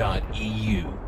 eu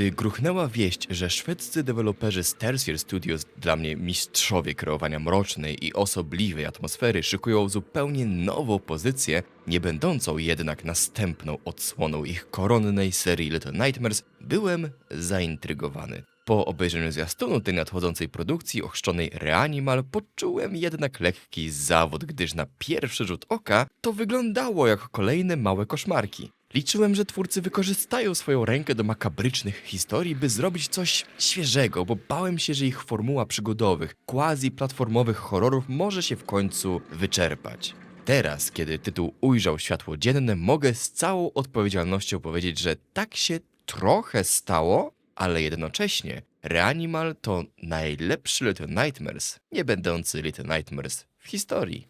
Gdy gruchnęła wieść, że szwedzcy deweloperzy z Tertiary Studios, dla mnie mistrzowie kreowania mrocznej i osobliwej atmosfery, szykują zupełnie nową pozycję, nie będącą jednak następną odsłoną ich koronnej serii Little Nightmares, byłem zaintrygowany. Po obejrzeniu zwiastunu tej nadchodzącej produkcji ochrzczonej Reanimal poczułem jednak lekki zawód, gdyż na pierwszy rzut oka to wyglądało jak kolejne małe koszmarki. Liczyłem, że twórcy wykorzystają swoją rękę do makabrycznych historii, by zrobić coś świeżego, bo bałem się, że ich formuła przygodowych, quasi-platformowych horrorów może się w końcu wyczerpać. Teraz, kiedy tytuł ujrzał światło dzienne, mogę z całą odpowiedzialnością powiedzieć, że tak się trochę stało, ale jednocześnie Reanimal to najlepszy Little Nightmares, nie będący Little Nightmares w historii.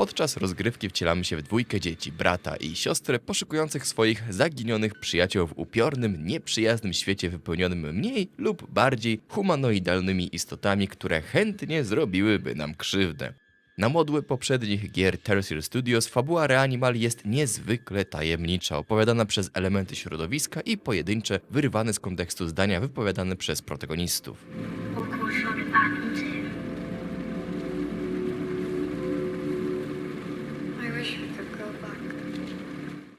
Podczas rozgrywki wcielamy się w dwójkę dzieci, brata i siostrę poszukujących swoich zaginionych przyjaciół w upiornym, nieprzyjaznym świecie wypełnionym mniej lub bardziej humanoidalnymi istotami, które chętnie zrobiłyby nam krzywdę. Na modłę poprzednich gier Tertiary Studios fabuła Reanimal jest niezwykle tajemnicza, opowiadana przez elementy środowiska i pojedyncze, wyrywane z kontekstu zdania wypowiadane przez protagonistów.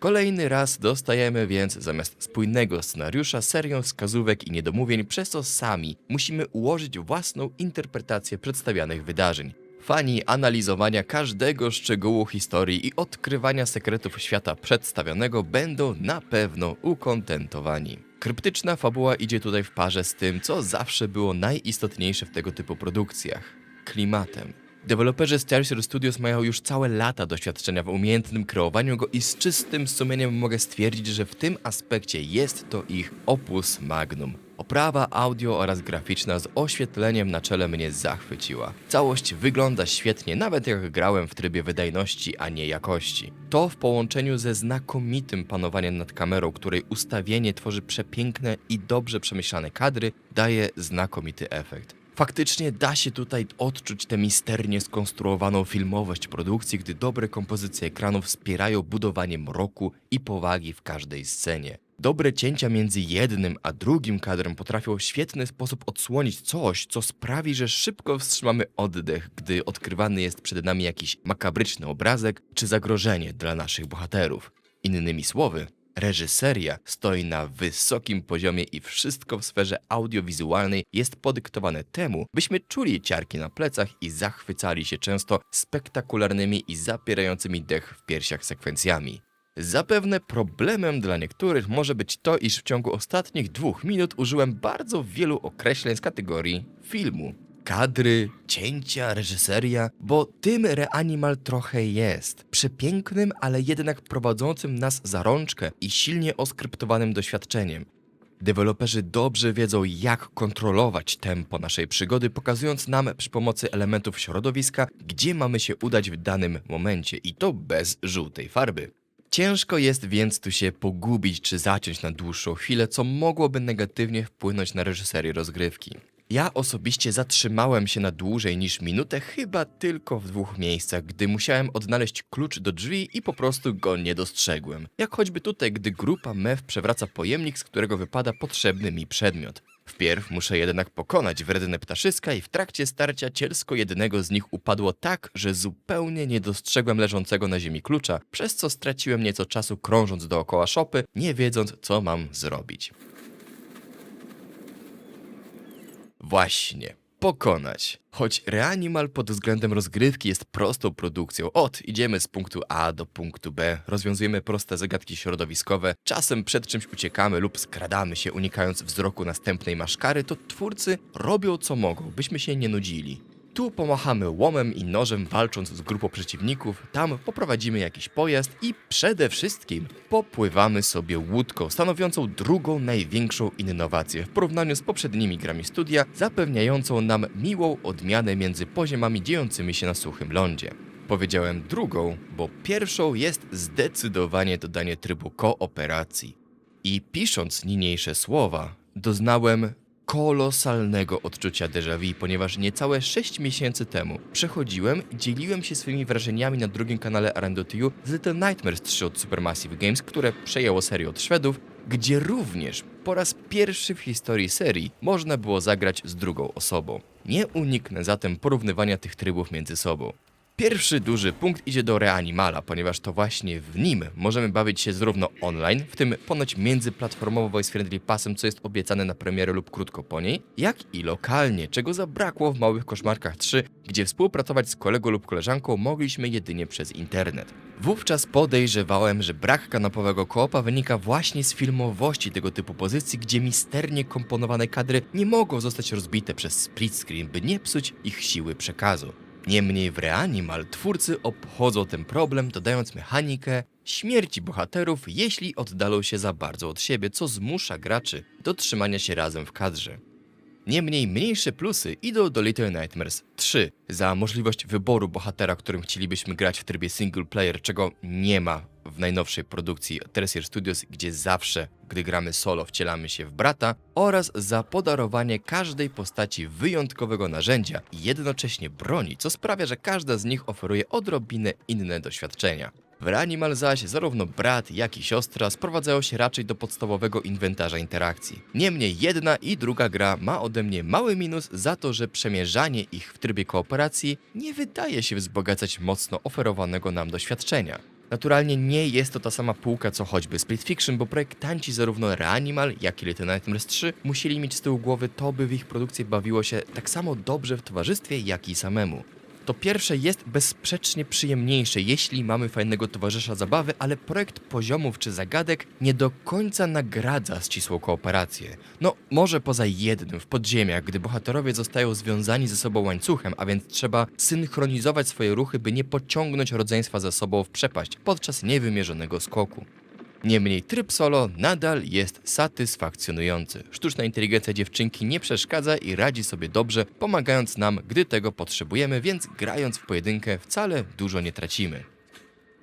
Kolejny raz dostajemy więc zamiast spójnego scenariusza serię wskazówek i niedomówień, przez co sami musimy ułożyć własną interpretację przedstawianych wydarzeń. Fani analizowania każdego szczegółu historii i odkrywania sekretów świata przedstawionego będą na pewno ukontentowani. Kryptyczna fabuła idzie tutaj w parze z tym, co zawsze było najistotniejsze w tego typu produkcjach klimatem. Deweloperzy Tertiary Studios mają już całe lata doświadczenia w umiejętnym kreowaniu go i z czystym sumieniem mogę stwierdzić, że w tym aspekcie jest to ich opus magnum. Oprawa audio oraz graficzna z oświetleniem na czele mnie zachwyciła. Całość wygląda świetnie, nawet jak grałem w trybie wydajności, a nie jakości. To w połączeniu ze znakomitym panowaniem nad kamerą, której ustawienie tworzy przepiękne i dobrze przemyślane kadry, daje znakomity efekt. Faktycznie da się tutaj odczuć tę misternie skonstruowaną filmowość produkcji, gdy dobre kompozycje ekranów wspierają budowanie mroku i powagi w każdej scenie. Dobre cięcia między jednym a drugim kadrem potrafią w świetny sposób odsłonić coś, co sprawi, że szybko wstrzymamy oddech, gdy odkrywany jest przed nami jakiś makabryczny obrazek czy zagrożenie dla naszych bohaterów. Innymi słowy, Reżyseria stoi na wysokim poziomie i wszystko w sferze audiowizualnej jest podyktowane temu, byśmy czuli ciarki na plecach i zachwycali się często spektakularnymi i zapierającymi dech w piersiach sekwencjami. Zapewne problemem dla niektórych może być to, iż w ciągu ostatnich dwóch minut użyłem bardzo wielu określeń z kategorii filmu. Kadry, cięcia, reżyseria, bo tym Reanimal trochę jest. Przepięknym, ale jednak prowadzącym nas za rączkę i silnie oskryptowanym doświadczeniem. Deweloperzy dobrze wiedzą, jak kontrolować tempo naszej przygody, pokazując nam przy pomocy elementów środowiska, gdzie mamy się udać w danym momencie i to bez żółtej farby. Ciężko jest więc tu się pogubić czy zaciąć na dłuższą chwilę, co mogłoby negatywnie wpłynąć na reżyserię rozgrywki. Ja osobiście zatrzymałem się na dłużej niż minutę, chyba tylko w dwóch miejscach, gdy musiałem odnaleźć klucz do drzwi i po prostu go nie dostrzegłem. Jak choćby tutaj, gdy grupa mew przewraca pojemnik, z którego wypada potrzebny mi przedmiot. Wpierw muszę jednak pokonać wredne ptaszyska i w trakcie starcia cielsko jednego z nich upadło tak, że zupełnie nie dostrzegłem leżącego na ziemi klucza, przez co straciłem nieco czasu krążąc dookoła szopy, nie wiedząc co mam zrobić. Właśnie. Pokonać. Choć Reanimal pod względem rozgrywki jest prostą produkcją. Od idziemy z punktu A do punktu B, rozwiązujemy proste zagadki środowiskowe, czasem przed czymś uciekamy lub skradamy się unikając wzroku następnej maszkary, to twórcy robią co mogą, byśmy się nie nudzili. Tu pomachamy łomem i nożem walcząc z grupą przeciwników, tam poprowadzimy jakiś pojazd i przede wszystkim popływamy sobie łódką, stanowiącą drugą największą innowację w porównaniu z poprzednimi grami studia, zapewniającą nam miłą odmianę między poziomami dziejącymi się na suchym lądzie. Powiedziałem drugą, bo pierwszą jest zdecydowanie dodanie trybu kooperacji. I pisząc niniejsze słowa, doznałem kolosalnego odczucia déjà vu, ponieważ niecałe 6 miesięcy temu przechodziłem i dzieliłem się swoimi wrażeniami na drugim kanale Arandotiu z Little Nightmares 3 od Supermassive Games, które przejęło serię od Szwedów, gdzie również po raz pierwszy w historii serii można było zagrać z drugą osobą. Nie uniknę zatem porównywania tych trybów między sobą. Pierwszy duży punkt idzie do Reanimala, ponieważ to właśnie w nim możemy bawić się zarówno online, w tym ponoć międzyplatformowo Voice Friendly Passem, co jest obiecane na premierę lub krótko po niej, jak i lokalnie, czego zabrakło w Małych Koszmarkach 3, gdzie współpracować z kolegą lub koleżanką mogliśmy jedynie przez internet. Wówczas podejrzewałem, że brak kanapowego koopa wynika właśnie z filmowości tego typu pozycji, gdzie misternie komponowane kadry nie mogą zostać rozbite przez split screen, by nie psuć ich siły przekazu. Niemniej w Reanimal twórcy obchodzą ten problem, dodając mechanikę śmierci bohaterów, jeśli oddalą się za bardzo od siebie, co zmusza graczy do trzymania się razem w kadrze. Niemniej mniejsze plusy idą do Little Nightmares 3 za możliwość wyboru bohatera, którym chcielibyśmy grać w trybie single player, czego nie ma w najnowszej produkcji Tertiary Studios, gdzie zawsze, gdy gramy solo, wcielamy się w brata, oraz za podarowanie każdej postaci wyjątkowego narzędzia i jednocześnie broni, co sprawia, że każda z nich oferuje odrobinę inne doświadczenia. W Reanimal zaś zarówno brat, jak i siostra sprowadzają się raczej do podstawowego inwentarza interakcji. Niemniej jedna i druga gra ma ode mnie mały minus za to, że przemierzanie ich w trybie kooperacji nie wydaje się wzbogacać mocno oferowanego nam doświadczenia. Naturalnie nie jest to ta sama półka co choćby Split Fiction, bo projektanci zarówno Reanimal, jak i Little Nightmares 3 musieli mieć z tyłu głowy to, by w ich produkcji bawiło się tak samo dobrze w towarzystwie, jak i samemu. To pierwsze jest bezsprzecznie przyjemniejsze, jeśli mamy fajnego towarzysza zabawy, ale projekt poziomów czy zagadek nie do końca nagradza ścisłą kooperację. No, może poza jednym w podziemiach, gdy bohaterowie zostają związani ze sobą łańcuchem, a więc trzeba synchronizować swoje ruchy, by nie pociągnąć rodzeństwa za sobą w przepaść podczas niewymierzonego skoku. Niemniej tryb solo nadal jest satysfakcjonujący. Sztuczna inteligencja dziewczynki nie przeszkadza i radzi sobie dobrze, pomagając nam, gdy tego potrzebujemy, więc grając w pojedynkę wcale dużo nie tracimy.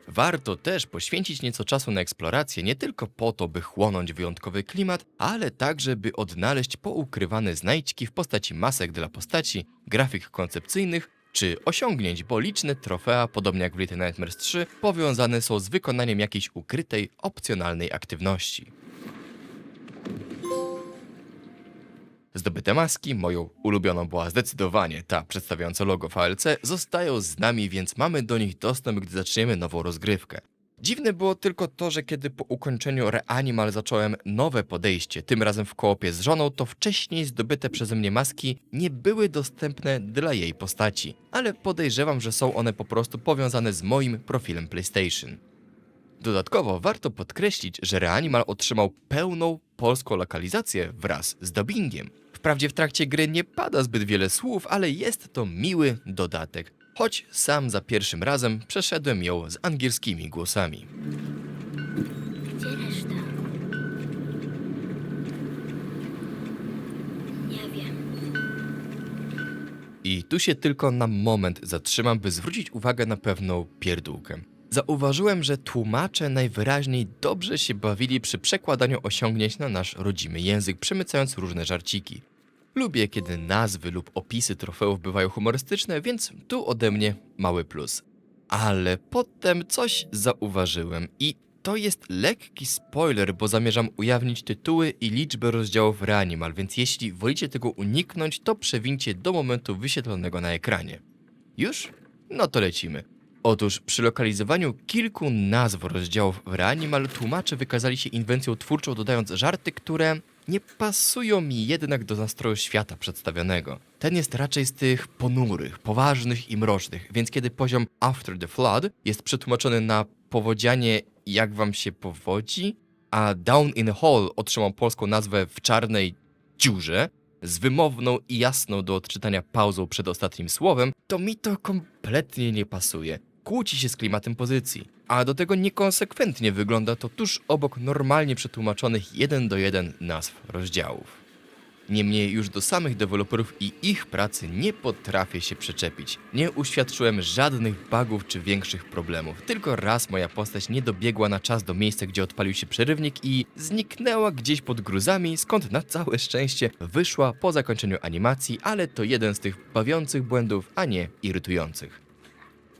Warto też poświęcić nieco czasu na eksplorację, nie tylko po to, by chłonąć wyjątkowy klimat, ale także, by odnaleźć poukrywane znajdźki w postaci masek dla postaci, grafik koncepcyjnych czy osiągnięć, bo liczne trofea, podobnie jak w Little Nightmares 3, powiązane są z wykonaniem jakiejś ukrytej, opcjonalnej aktywności. Zdobyte maski, moją ulubioną była zdecydowanie ta przedstawiająca logo VLC, zostają z nami, więc mamy do nich dostęp, gdy zaczniemy nową rozgrywkę. Dziwne było tylko to, że kiedy po ukończeniu Reanimal zacząłem nowe podejście, tym razem w koopie z żoną, to wcześniej zdobyte przeze mnie maski nie były dostępne dla jej postaci, ale podejrzewam, że są one po prostu powiązane z moim profilem PlayStation. Dodatkowo warto podkreślić, że Reanimal otrzymał pełną polską lokalizację wraz z dubbingiem. Wprawdzie w trakcie gry nie pada zbyt wiele słów, ale jest to miły dodatek, choć sam za pierwszym razem przeszedłem ją z angielskimi głosami. Gdzie reszta? Nie wiem. I tu się tylko na moment zatrzymam, by zwrócić uwagę na pewną pierdółkę. Zauważyłem, że tłumacze najwyraźniej dobrze się bawili przy przekładaniu osiągnięć na nasz rodzimy język, przemycając różne żarciki. Lubię, kiedy nazwy lub opisy trofeów bywają humorystyczne, więc tu ode mnie mały plus. Ale potem coś zauważyłem i to jest lekki spoiler, bo zamierzam ujawnić tytuły i liczbę rozdziałów Reanimal, więc jeśli wolicie tego uniknąć, to przewincie do momentu wyświetlonego na ekranie. Już? No to lecimy. Otóż przy lokalizowaniu kilku nazw rozdziałów w Reanimal tłumacze wykazali się inwencją twórczą, dodając żarty, które nie pasują mi jednak do nastroju świata przedstawionego. Ten jest raczej z tych ponurych, poważnych i mrocznych, więc kiedy poziom After the Flood jest przetłumaczony na powodzianie jak wam się powodzi, a Down in Hole otrzymał polską nazwę w czarnej dziurze, z wymowną i jasną do odczytania pauzą przed ostatnim słowem, to mi to kompletnie nie pasuje. Kłóci się z klimatem pozycji, a do tego niekonsekwentnie wygląda to tuż obok normalnie przetłumaczonych jeden do jeden nazw rozdziałów. Niemniej już do samych deweloperów i ich pracy nie potrafię się przyczepić. Nie uświadczyłem żadnych bugów czy większych problemów. Tylko raz moja postać nie dobiegła na czas do miejsca, gdzie odpalił się przerywnik i zniknęła gdzieś pod gruzami, skąd na całe szczęście wyszła po zakończeniu animacji, ale to jeden z tych bawiących błędów, a nie irytujących.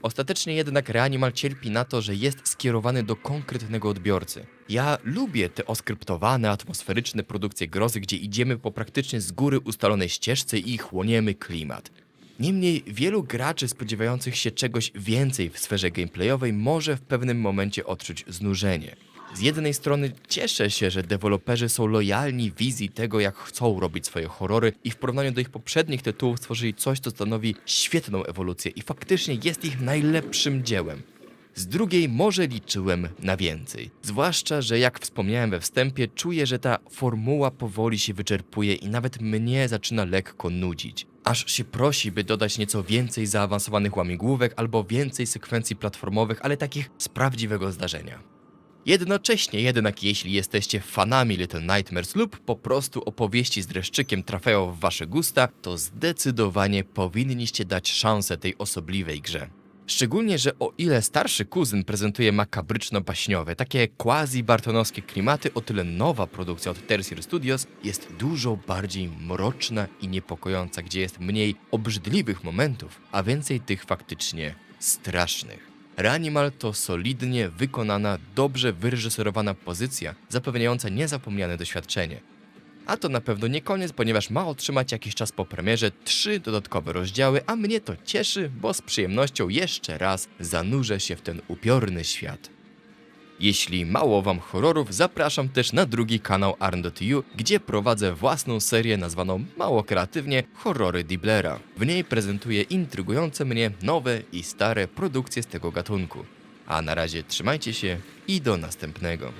Ostatecznie jednak Reanimal cierpi na to, że jest skierowany do konkretnego odbiorcy. Ja lubię te oskryptowane, atmosferyczne produkcje grozy, gdzie idziemy po praktycznie z góry ustalonej ścieżce i chłoniemy klimat. Niemniej wielu graczy spodziewających się czegoś więcej w sferze gameplayowej może w pewnym momencie odczuć znużenie. Z jednej strony cieszę się, że deweloperzy są lojalni wizji tego, jak chcą robić swoje horrory i w porównaniu do ich poprzednich tytułów stworzyli coś, co stanowi świetną ewolucję i faktycznie jest ich najlepszym dziełem. Z drugiej może liczyłem na więcej. Zwłaszcza, że jak wspomniałem we wstępie, czuję, że ta formuła powoli się wyczerpuje i nawet mnie zaczyna lekko nudzić. Aż się prosi, by dodać nieco więcej zaawansowanych łamigłówek albo więcej sekwencji platformowych, ale takich z prawdziwego zdarzenia. Jednocześnie jednak jeśli jesteście fanami Little Nightmares lub po prostu opowieści z dreszczykiem trafiają w wasze gusta, to zdecydowanie powinniście dać szansę tej osobliwej grze. Szczególnie, że o ile starszy kuzyn prezentuje makabryczno-baśniowe, takie quasi-bartonowskie klimaty, o tyle nowa produkcja od Tertiary Studios jest dużo bardziej mroczna i niepokojąca, gdzie jest mniej obrzydliwych momentów, a więcej tych faktycznie strasznych. Reanimal to solidnie wykonana, dobrze wyreżyserowana pozycja, zapewniająca niezapomniane doświadczenie. A to na pewno nie koniec, ponieważ ma otrzymać jakiś czas po premierze trzy dodatkowe rozdziały, a mnie to cieszy, bo z przyjemnością jeszcze raz zanurzę się w ten upiorny świat. Jeśli mało wam horrorów, zapraszam też na drugi kanał Arn.tu, gdzie prowadzę własną serię nazwaną mało kreatywnie Horrory Diblera. W niej prezentuję intrygujące mnie nowe i stare produkcje z tego gatunku. A na razie trzymajcie się i do następnego.